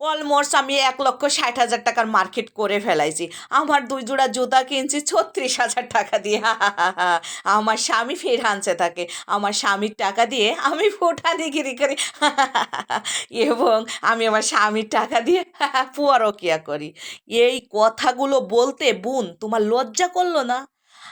Almost আমি এক লক্ষ ষাট হাজার টাকার মার্কেট করে ফেলাইছি। আমার দুই জোড়া জুতা কিনছি ছত্রিশ হাজার টাকা দিয়ে। আমার স্বামী ফের আনছে থাকে আমার স্বামীর টাকা দিয়ে আমি ফোটানিগিরি করি। এবং আমি আমার স্বামীর টাকা দিয়ে পুয়ারকিয়া করি। এই কথাগুলো বলতে বোন, তোমার লজ্জা করল না?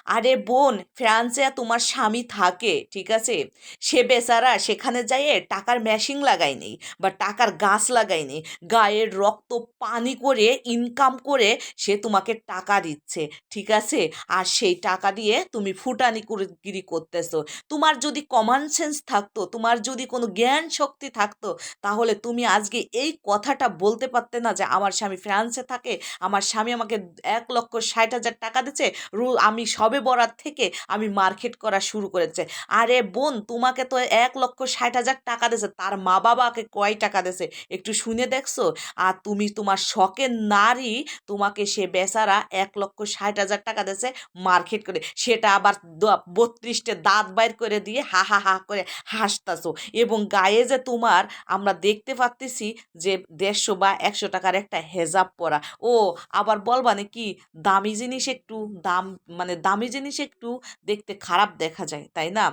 আরে বোন, ফ্রান্সে তোমার স্বামী থাকে, ঠিক আছে? সে বেচারা সেখানে যাইয়ে টাকার মেশিন লাগায়নি বা টাকার গাছ লাগায়নি গায়ের রক্ত, পানি করে ইনকাম করে সে তোমাকে টাকা দিচ্ছে, ঠিক আছে? আর সেই টাকা দিয়ে তুমি ফুটানি গিরি করতেছো। তোমার যদি কমন সেন্স থাকতো, তোমার যদি কোনো জ্ঞান শক্তি থাকতো, তাহলে তুমি আজকে এই কথাটা বলতে পারতে না যে আমার স্বামী ফ্রান্সে থাকে, আমার স্বামী আমাকে এক লক্ষ ষাট হাজার টাকা দিচ্ছে, রু আমি সবে বরাত থেকে আমি মার্কেট করা শুরু করেছে। আরে বোন, তোমাকে তো এক লক্ষ ষাট হাজার টাকা দিয়েছে, তার মা বাবাকে কয় টাকা দিয়েছে? একটু শুনে দেখছ? আর তুমি তোমার শখের নারী, তোমাকে সে বেচারা এক লক্ষ ষাট হাজার টাকা দিয়েছে মার্কেট করে। সেটা আবার বত্রিশটে দাঁত বাইর করে দিয়ে হা হা হা করে হাসতাছো। এবং গায়ে যে তোমার আমরা দেখতে পাচ্তেছি যে দেড়শো বা একশো টাকার একটা হেজাব পরা। ও, আবার বলবানে কি দামি জিনিস একটু দাম মানে দামি জিনিস একটু দেখতে খারাপ দেখা যায়, তাই না?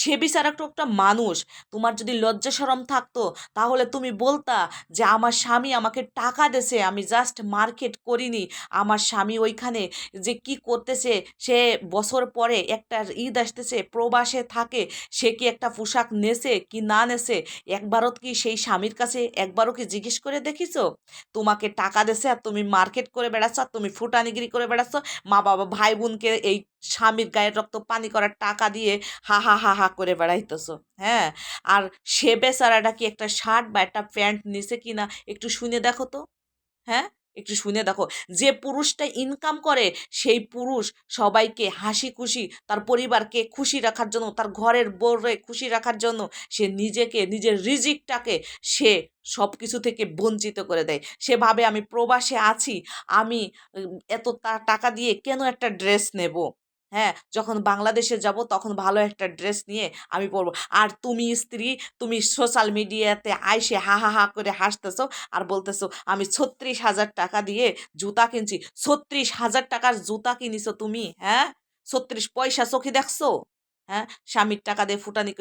সে বিচার একটু একটা মানুষ। তোমার যদি লজ্জা সরম থাকতো, তাহলে তুমি বলতা যে, আমার স্বামী আমাকে টাকা দেছে আমি জাস্ট মার্কেট করিনি। আমার স্বামী ওইখানে যে কি করতেছে, সে বছর পরে একটা ঈদ আসতেছে, প্রবাসে থাকে, সে কি একটা পোশাক নেছে কি না নেছে? একবারও কি সেই স্বামীর কাছে একবারও কি জিজ্ঞেস করে দেখিছো? তোমাকে টাকা দেছে আর তুমি মার্কেট করে বেড়াচ্ছ, আর তুমি ফুটানিগিরি করে বেড়াচ্ছ। মা বাবা ভাই বোনকে এই স্বামীর গায়ের রক্ত পানি করার টাকা দিয়ে হা হা হা হা করে বেড়াইতেছ হ্যাঁ? আর সে বেচারাটা কি একটা শার্ট বা একটা প্যান্ট নিছে কি না একটু শুনে দেখো তো হ্যাঁ? একটু শুনে দেখো, যে পুরুষটা ইনকাম করে, সেই পুরুষ সবাইকে হাসি খুশি তার পরিবারকে খুশি রাখার জন্য, তার ঘরের বোরে খুশি রাখার জন্য সে নিজেকে, নিজের রিজিকটাকে সে সব কিছু থেকে বঞ্চিত করে দেয়। সেভাবে আমি প্রবাসে আছি, আমি এত টাকা দিয়ে কেন একটা ড্রেস নেব? হ্যাঁ যখন বাংলাদেশে যাব তখন ভালো একটা ড্রেস নিয়ে আমি পরবো। আর তুমি স্ত্রী, তুমি সোশ্যাল মিডিয়াতে আইসে হা হা হা করে হাসতেছো আর বলতেছো, আমি ছত্রিশ হাজার টাকা দিয়ে জুতা কিনছি। ছত্রিশ হাজার টাকার জুতা কিনিছো তুমি হ্যাঁ? ছত্রিশ পয়সা চোখে দেখছ? হ্যাঁ? স্বামীর টাকা দিয়ে ফুটানি।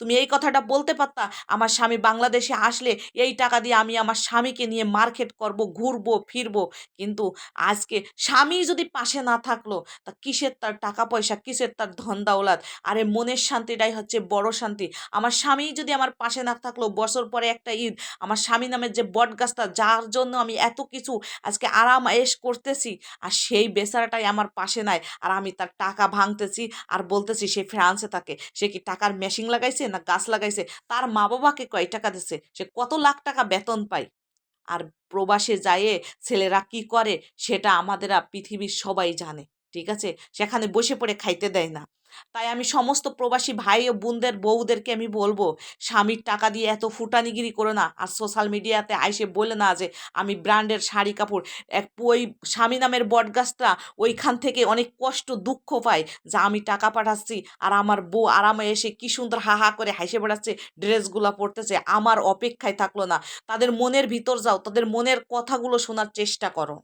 তুমি এই কথাটা বলতে পারতা? আমার স্বামী বাংলাদেশে আসলে এই টাকা দিয়ে আমি আমার স্বামীকে নিয়ে মার্কেট করব, ঘুরবো, ফিরবো। কিন্তু আজকে স্বামী যদি পাশে না থাকল, তা কিসের তার টাকা পয়সা, কিসের তার ধন দাওলাত আরে মনের শান্তিটাই হচ্ছে বড় শান্তি। আমার স্বামী যদি আমার পাশে না থাকল, বছর পরে একটা ঈদ, আমার স্বামী নামের যে বট গাছটা যার জন্য আমি এত কিছু আজকে আরাম এস করতেছি, আর সেই বেচারাটাই আমার পাশে নাই, আর আমি তার টাকা ভাঙতেছি, আর বলতেছি সে ফ্রান্সে থাকে। সে কি টাকার মেশিন লাগাইছে না গাছ লাগাইছে? তার মা বাবাকে কয় টাকা দিছে? সে কত লাখ টাকা বেতন পায়? আর প্রবাসে যায় ছেলেরা কি করে? সেটা আমাদের পৃথিবীর সবাই জানে, ঠিক আছে? সেখানে বসে পড়ে খাইতে দেয় না। তাই আমি সমস্ত প্রবাসী ভাই ও বোনদের, বউদেরকে আমি বলব, স্বামীর টাকা দিয়ে এত ফুটানিগিরি করো না। আর সোশ্যাল মিডিয়াতে আইসে বলে না যে, আমি ব্র্যান্ডের শাড়ি, কাপড়। এক ওই স্বামী নামের বটগাছটা ওইখান থেকে অনেক কষ্ট, দুঃখ পায় যা, আমি টাকা পাঠাচ্ছি আর আমার বউ আরামে এসে কি সুন্দর হা হা করে হাসে বেড়াচ্ছে, ড্রেসগুলো পরতেছে। আমার অপেক্ষায় থাকল না। তাদের মনের ভিতর যাও, তাদের মনের কথাগুলো শোনার চেষ্টা করো।